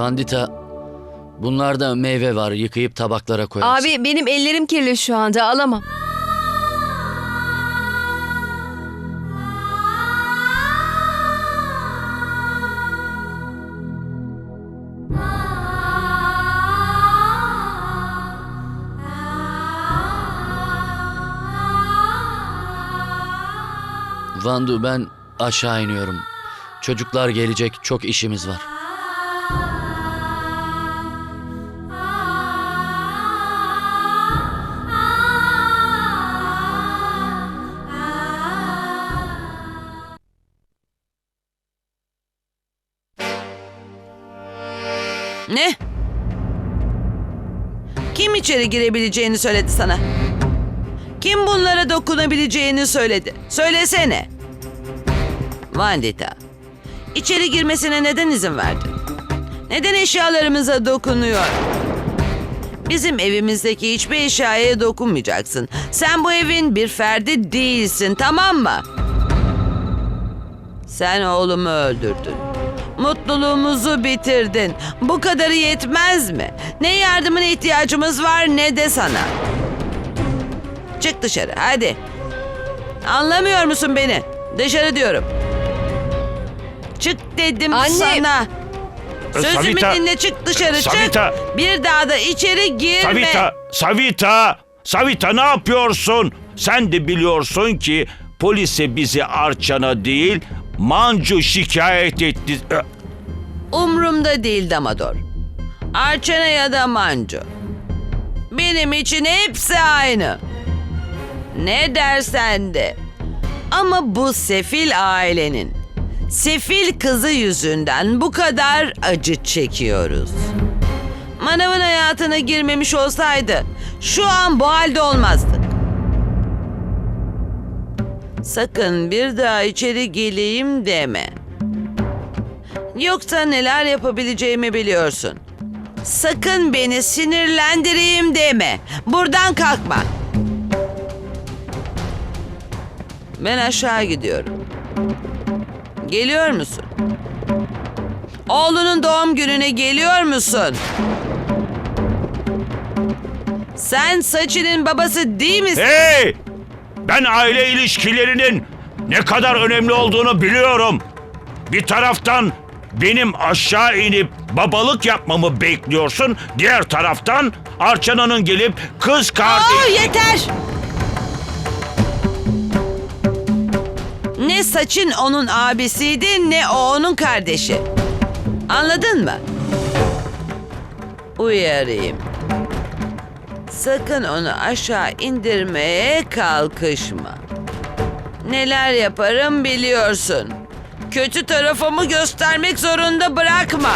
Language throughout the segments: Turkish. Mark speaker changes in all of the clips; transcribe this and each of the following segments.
Speaker 1: Vandita, bunlarda meyve var. Yıkayıp tabaklara koyarsın.
Speaker 2: Abi benim ellerim kirli şu anda alamam.
Speaker 1: Vandu ben aşağı iniyorum. Çocuklar gelecek. Çok işimiz var.
Speaker 3: Kim içeri girebileceğini söyledi sana? Kim bunlara dokunabileceğini söyledi? Söylesene. Vandita, içeri girmesine neden izin verdin? Neden eşyalarımıza dokunuyor? Bizim evimizdeki hiçbir eşyaya dokunmayacaksın. Sen bu evin bir ferdi değilsin, tamam mı? Sen oğlumu öldürdün. Mutluluğumuzu bitirdin. Bu kadarı yetmez mi? Ne yardımına ihtiyacımız var ne de sana. Çık dışarı hadi. Anlamıyor musun beni? Dışarı diyorum. Çık dedim
Speaker 2: Anne.
Speaker 3: sana.
Speaker 4: E,
Speaker 3: Sözümü
Speaker 4: Savita.
Speaker 3: dinle çık dışarı
Speaker 4: Savita.
Speaker 3: çık. Bir daha da içeri girme.
Speaker 4: Savita, Savita, Savita ne yapıyorsun? Sen de biliyorsun ki polise bizi Arçan'a değil Mancu şikayet etti.
Speaker 3: Umrumda değil Damador. Arçana ya da Mancu. Benim için hepsi aynı. Ne dersen de. Ama bu sefil ailenin, sefil kızı yüzünden bu kadar acı çekiyoruz. Manavın hayatına girmemiş olsaydı şu an bu halde olmazdık. Sakın bir daha içeri geleyim deme. Yoksa neler yapabileceğimi biliyorsun. Sakın beni sinirlendireyim deme. Buradan kalkma. Ben aşağı gidiyorum. Geliyor musun? Oğlunun doğum gününe geliyor musun? Sen Saçı'nın babası değil misin?
Speaker 4: Hey! Ben aile ilişkilerinin ne kadar önemli olduğunu biliyorum. Bir taraftan benim aşağı inip babalık yapmamı bekliyorsun. Diğer taraftan Arçana'nın gelip kız kardeş...
Speaker 3: Aa, yeter! Ne Saçın onun abisiydi ne o onun kardeşi. Anladın mı? Uyarayım. Sakın onu aşağı indirmeye kalkışma. Neler yaparım biliyorsun. Kötü tarafımı göstermek zorunda bırakma.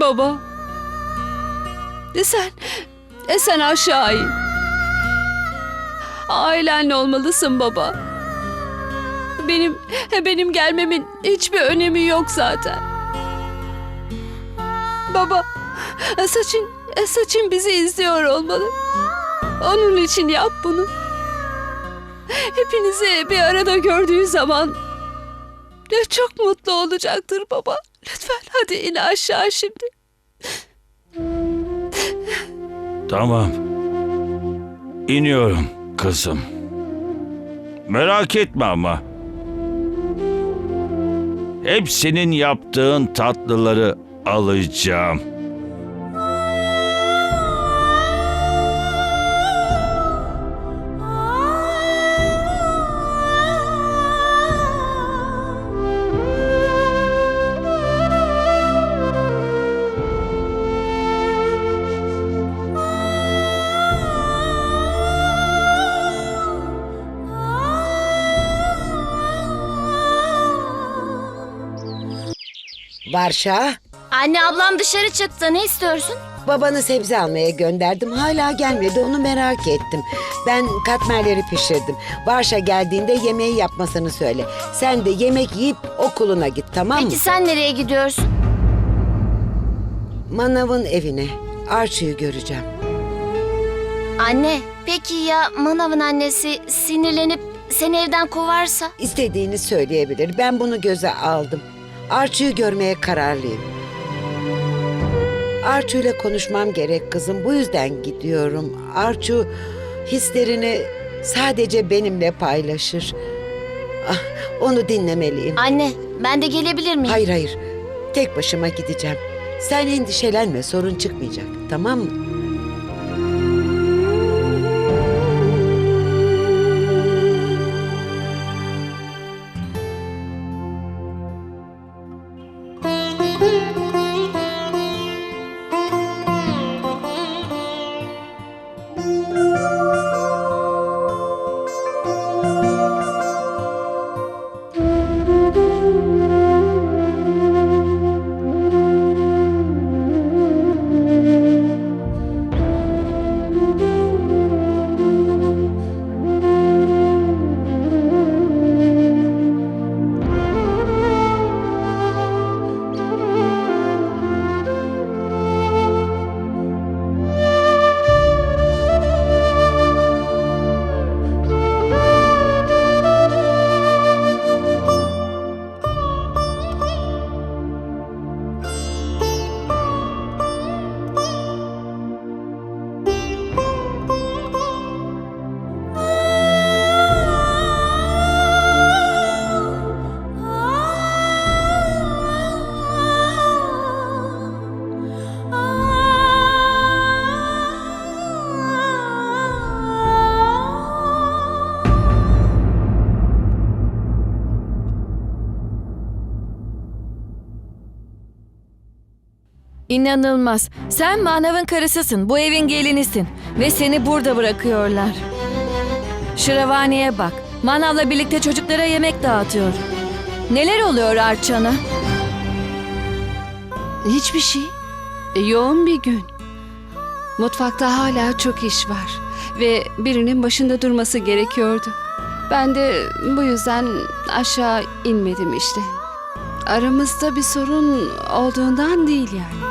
Speaker 2: Baba. Sen, e sen aşağı in. Ailenle olmalısın baba. Benim, benim gelmemin hiçbir önemi yok zaten. Baba, e saçın, e saçın bizi izliyor olmalı. Onun için yap bunu. Hepinizi bir arada gördüğü zaman çok mutlu olacaktır baba. Lütfen hadi in aşağı şimdi.
Speaker 4: Tamam. İniyorum kızım. Merak etme ama. Hep senin yaptığın tatlıları alacağım.
Speaker 5: Varşa,
Speaker 6: Anne ablam dışarı çıktı. Ne istiyorsun?
Speaker 5: babanı sebze almaya gönderdim. Hala gelmedi, onu merak ettim. Ben katmerleri pişirdim. Varşa geldiğinde yemeği yapmasını söyle. Sen de yemek yiyip okuluna git, tamam mı?
Speaker 6: Peki sen nereye gidiyorsun?
Speaker 5: Manav'ın evine. Archie'yi göreceğim.
Speaker 6: Anne, peki ya Manav'ın annesi sinirlenip seni evden kovarsa?
Speaker 5: İstediğini söyleyebilir. Ben bunu göze aldım. Archie'yi görmeye kararlıyım. İle konuşmam gerek kızım. Bu yüzden gidiyorum. Archie hislerini sadece benimle paylaşır. Ah, onu dinlemeliyim.
Speaker 6: Anne, ben de gelebilir miyim?
Speaker 5: Hayır hayır. Tek başıma gideceğim. Sen endişelenme sorun çıkmayacak. Tamam mı? Thank you.
Speaker 7: İnanılmaz. Sen manavın karısısın, bu evin gelinisin ve seni burada bırakıyorlar. Şıravani'ye bak. Manavla birlikte çocuklara yemek dağıtıyor. Neler oluyor Arçan'a?
Speaker 2: Hiçbir şey. E, yoğun bir gün. Mutfakta hala çok iş var. Ve birinin başında durması gerekiyordu. Ben de bu yüzden aşağı inmedim işte. Aramızda bir sorun olduğundan değil yani.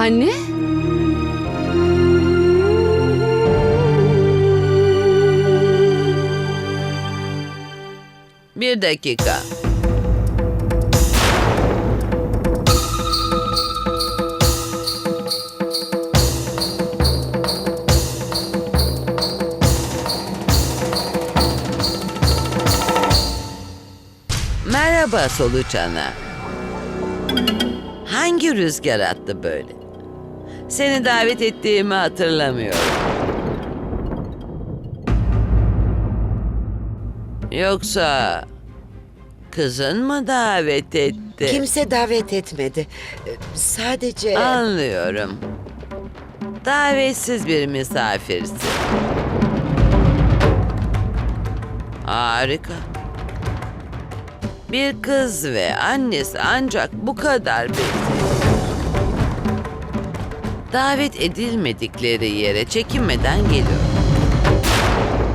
Speaker 2: Anne?
Speaker 3: Bir dakika. Merhaba solucana. Hangi rüzgar attı böyle? Seni davet ettiğimi hatırlamıyorum. Yoksa kızın mı davet etti?
Speaker 5: Kimse davet etmedi. Sadece...
Speaker 3: Anlıyorum. Davetsiz bir misafirsin. Harika. Bir kız ve annesi ancak bu kadar bekliyor. Davet edilmedikleri yere çekinmeden geliyor.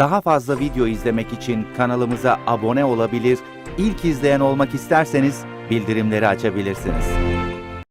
Speaker 8: Daha fazla video izlemek için kanalımıza abone olabilir, ilk izleyen olmak isterseniz bildirimleri açabilirsiniz.